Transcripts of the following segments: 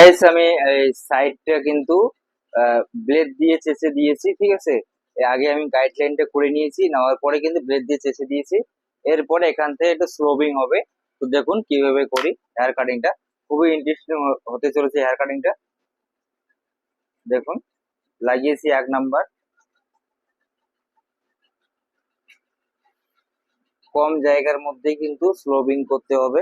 Guys আমি, এই সাইডটা কিন্তু ব্লেড দিয়ে চেঁচে দিয়েছি, ঠিক আছে? আগে আমি গাইডলাইনটা করে নিয়েছি, নেওয়ার পরে কিন্তু ব্লেড দিয়ে চেঁচে দিয়েছি। এরপরে এখান থেকে একটু স্লোবিং হবে। তো দেখুন কীভাবে করি হেয়ার কাটিংটা খুবই ইন্টারেস্টিং হতে চলেছে হেয়ার কাটিংটা দেখুন, লাগিয়েছি এক নাম্বার কম জায়গার মধ্যেই কিন্তু স্লোবিং করতে হবে।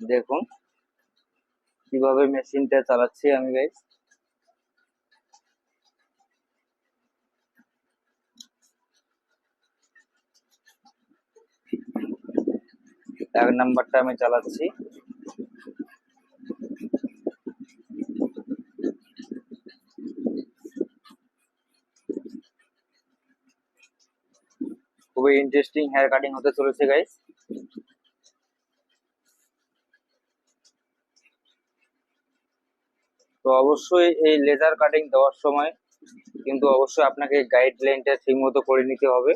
দেখুন। কীভাবে মেশিনটা চালাচ্ছি আমি গাইস এক নাম্বারটা আমি চালাচ্ছি। খুবই ইন্টারেস্টিং হেয়ার কাটিং হতে চলেছে গাইস তো অবশ্যই এই লেজার কাটিং দেওয়ার সময় কিন্তু অবশ্যই আপনাকে গাইডলাইনটা ঠিক মতো করে নিতে হবে।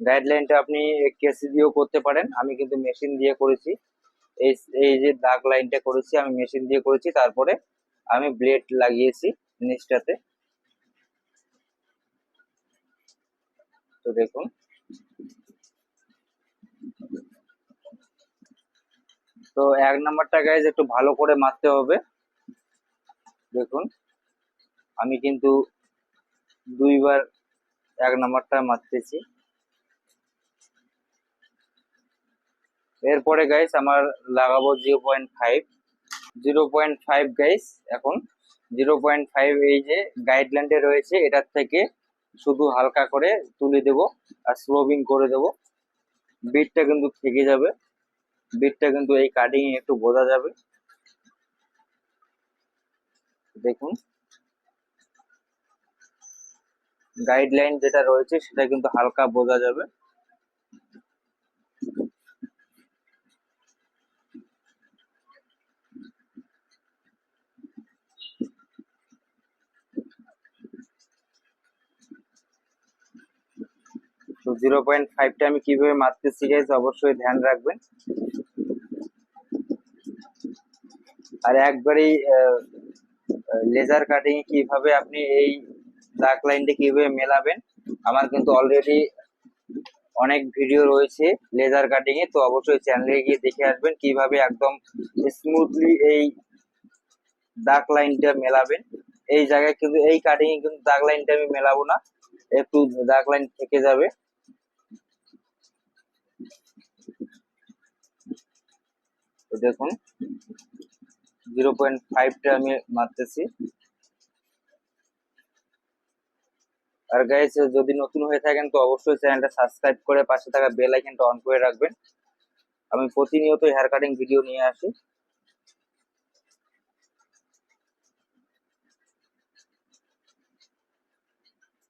গাইডলাইনটা আপনি কেসি দিয়েও করতে পারেন। আমি কিন্তু মেশিন দিয়ে করেছি। এই এই যে দাগ লাইনটা করেছি, আমি মেশিন দিয়ে করেছি। তারপরে আমি ব্লেড লাগিয়েছি নিচটাতে। তো দেখুন। তো এক নাম্বারটা গাইজ একটু ভালো করে মারতে হবে। দেখুন, আমি কিন্তু দুইবার এক নাম্বারটা মারতেছি। এরপরে গাইস আমার লাগাবো zero point five zero point five guys এখন জিরো পয়েন্ট ফাইভ এই যে গাইডলাইনটা রয়েছে, এটার থেকে শুধু হালকা করে তুলে দেব আর স্লোবিং করে দেব। বিটটা কিন্তু থেকে যাবে। বিটটা কিন্তু এই কাটিং একটু বোঝা যাবে। দেখুন। গাইডলাইন যেটা রয়েছে, সেটা কিন্তু হালকা বোঝা যাবে তো জিরো পয়েন্ট ফাইভটা আমি কীভাবে মারতেছি গাইজ অবশ্যই ধ্যান রাখবেন। আর একবারেই লেজার কাটিং কীভাবে আপনি এই দাগ লাইনটা কীভাবে মেলাবেন, আমার কিন্তু অলরেডি অনেক ভিডিও রয়েছে লেজার কাটিং এ তো অবশ্যই চ্যানেলে গিয়ে দেখে আসবেন কীভাবে একদম স্মুথলি এই দাগ লাইনটা মেলাবেন। এই জায়গায় কিন্তু, এই কাটিং এ কিন্তু দাগ লাইনটা আমি মেলাবো না, একটু দাগ লাইন থেকে যাবে। তো দেখুন, জিরো পয়েন্ট ফাইভটা আমি মারতেছি। আর গাইস যদি নতুন হয়ে থাকেন, তো অবশ্যই চ্যানেলটা সাবস্ক্রাইব করে পাশে থাকা বেল আইকনটা অন করে রাখবেন। আমি প্রতিনিয়ত হেয়ার কাটিং ভিডিও নিয়ে আসি।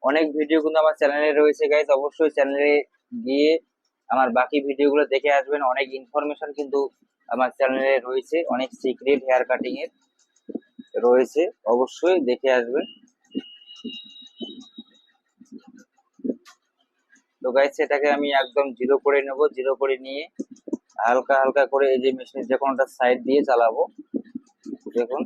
অনেক ভিডিও কিন্তু আমার চ্যানেলে রয়েছে গাইস অবশ্যই চ্যানেলে গিয়ে আমার বাকি ভিডিওগুলো দেখে আসবেন। অনেক ইনফরমেশন কিন্তু আমার চ্যানেলে রয়েছে অনেক সিক্রেট হেয়ার কাটিং এর। রয়েছে, অবশ্যই দেখে আসবেন। তো গাইস এটাকে আমি একদম জিরো করে নেব জিরো করে নিয়ে হালকা হালকা করে এই যে মেশিনের যে কোনোটা সাইড দিয়ে চালাবো। দেখুন।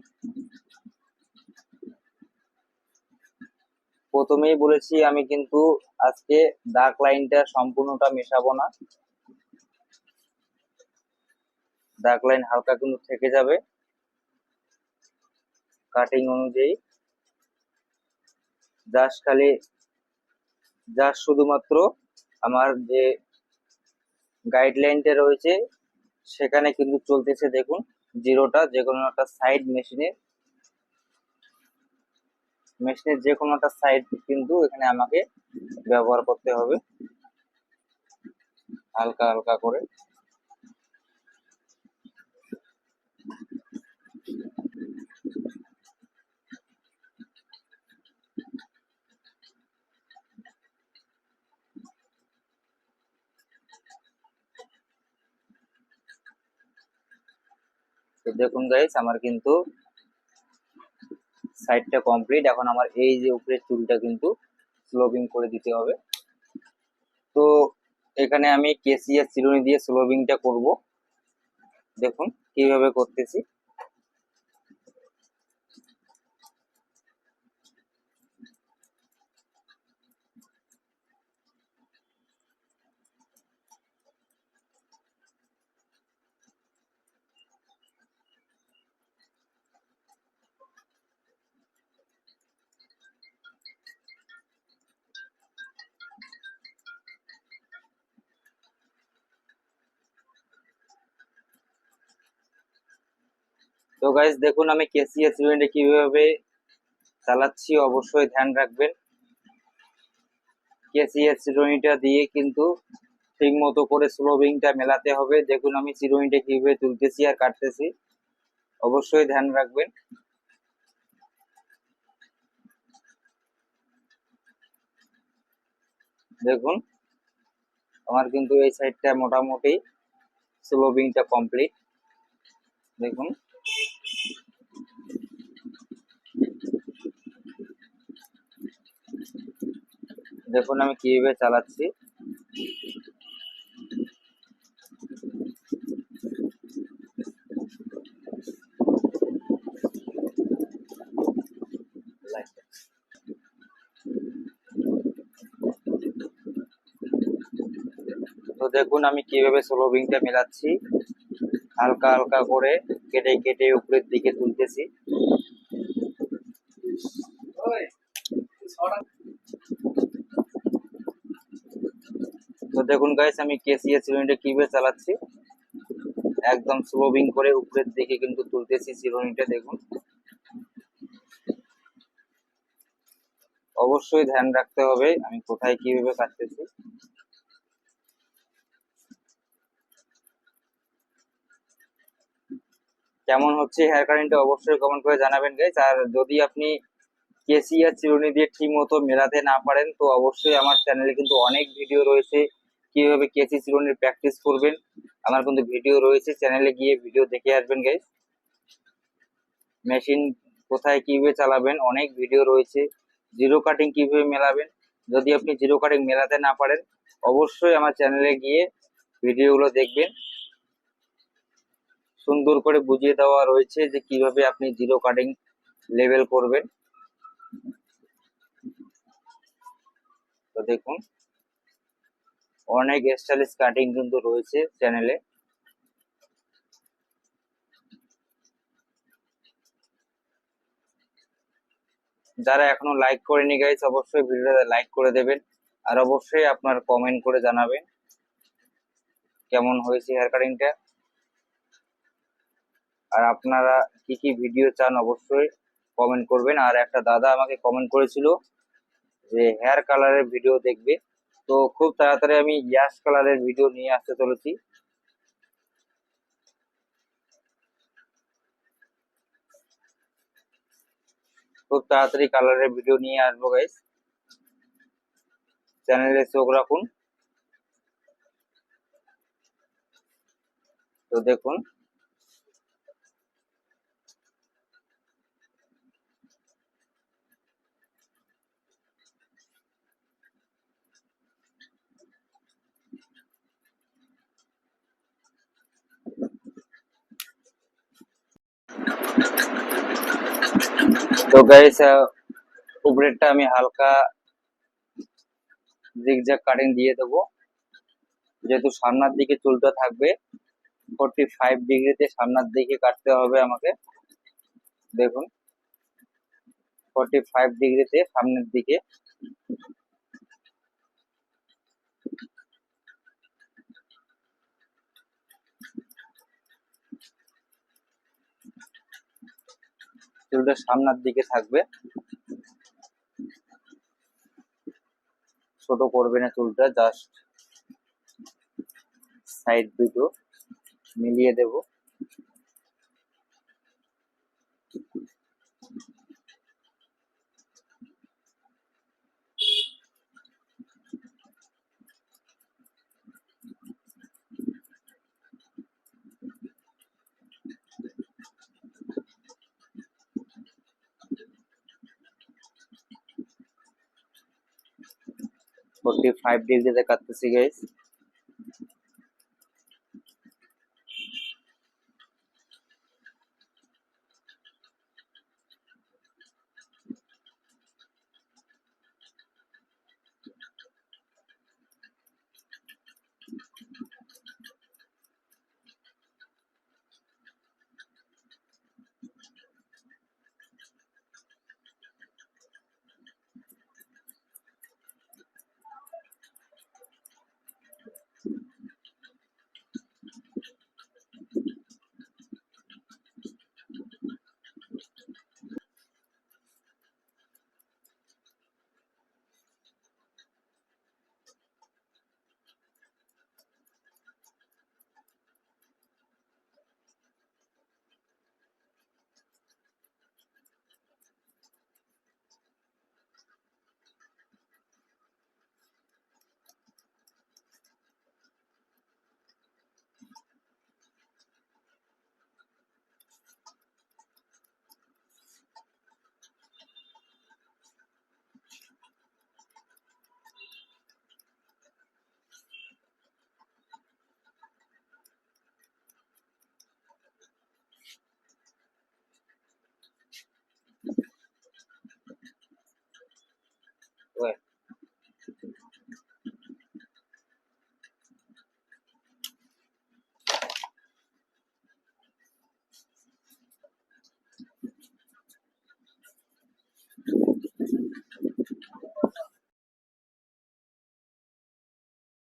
প্রথমেই বলেছি আমি কিন্তু আজকে ডার্ক লাইনটা সম্পূর্ণটা মেশাবো না। ডার্ক লাইন হালকা কিন্তু থেকে যাবে। কাটিং অনুযায়ী। জাস্ট খালি জাস্ট শুধুমাত্র আমার যে গাইডলাইনটা রয়েছে, সেখানে কিন্তু চলতেছে দেখুন জিরোটা যে কোনো একটা সাইড মেশিনের মেশিনের যে কোনো একটা সাইড কিন্তু এখানে আমাকে ব্যবহার করতে হবে। হালকা হালকা করে। দেখুন গাইস আমার কিন্তু সাইডটা কমপ্লিট এখন আমার এই যে উপরে চুলটা কিন্তু স্লোবিং করে দিতে হবে। তো এখানে আমি কেসিয়া চিরুনি দিয়ে স্লোবিংটা করব। দেখুন কীভাবে করতেছি। তো গাইজ দেখুন আমি কেসিএস চিরুনিটা কীভাবে চালাচ্ছি, অবশ্যই ধ্যান রাখবেন। কেসিএস চিরুনিটা দিয়ে কিন্তু ঠিক মতো করে স্লোবিংটা মেলাতে হবে। দেখুন আমি চিরুনিটা কীভাবে তুলতেছি আর কাটতেছি। অবশ্যই ধ্যান রাখবেন। দেখুন, আমার কিন্তু এই সাইডটা মোটামুটি স্লোবিংটা কমপ্লিট দেখুন। দেখুন আমি কীভাবে চালাচ্ছি। তো দেখুন আমি কীভাবে স্লোবিংটা মেলাচ্ছি। হালকা হালকা করে কেটে কেটে উপরের দিকে তুলতেছি। তো দেখুন গাইস আমি কেসিএস চিরুনিটা কীভাবে চালাচ্ছি? একদম স্লোবিং করে উপরের দিকে কিন্তু তুলতেছি চিরুনিটা দেখুন। অবশ্যই ধ্যান রাখতে হবে, আমি কোথায় কীভাবে কাটতেছি। কেমন হচ্ছে হেয়ার কাটিংটা অবশ্যই কমেন্ট করে জানাবেন গাইস আর যদি আপনি কেসি আর চিরুনি দিয়ে ঠিক মতো মেলাতে না পারেন, তো অবশ্যই আমার চ্যানেলে কিন্তু অনেক ভিডিও রয়েছে। কীভাবে কেসি চিরুনির প্র্যাকটিস করবেন, আমার কিন্তু ভিডিও রয়েছে চ্যানেলে গিয়ে ভিডিও দেখে আসবেন গাইস মেশিন কোথায় কীভাবে চালাবেন, অনেক ভিডিও রয়েছে। জিরো কাটিং কীভাবে মেলাবেন, যদি আপনি জিরো কাটিং মেলাতে না পারেন, অবশ্যই আমার চ্যানেলে গিয়ে ভিডিওগুলো দেখবেন। সুন্দর করে বুঝিয়ে দেওয়া রয়েছে যে কীভাবে আপনি জিরো কাটিং লেভেল করবেন। তো দেখুন। অনেক স্টাইলিশ কাটিং কিন্তু রয়েছে চ্যানেলে। যারা এখনও লাইক করেনি গাইস অবশ্যই ভিডিওটা লাইক করে দেবেন আর অবশ্যই আপনার কমেন্ট করে জানাবেন কেমন হয়েছে হেয়ার কাটিংটা আর আপনারা কি কি ভিডিও চান অবশ্যই কমেন্ট করবেন। আর একটা দাদা আমাকে কমেন্ট করেছিল যে হেয়ার কালারের ভিডিও দেখবে। তো খুব তাড়াতাড়ি আমি ইয়াস কালারের ভিডিও নিয়ে আসতে চলেছি। খুব তাড়াতাড়ি কালারের ভিডিও নিয়ে আসব গাইস চ্যানেলে চোখ রাখুন। তো দেখুন তো গাইস উপরেরটা আমি হালকা জিগজ্যাগ কাটিং দিয়ে দেবো। যেহেতু সামনের দিকে চুলটা থাকবে ফোরটি ফাইভ ডিগ্রিতে সামনের দিকে কাটতে হবে আমাকে। দেখুন ফোরটি ফাইভ ডিগ্রিতে সামনের দিকে। চুলটা সামনের দিকে থাকবে। ছোট করবে না চুলটা জাস্ট সাইড দুটো মিলিয়ে দেব। ফোরটি ফাইভ ডিগ্রিতে কাটতেছি গাইস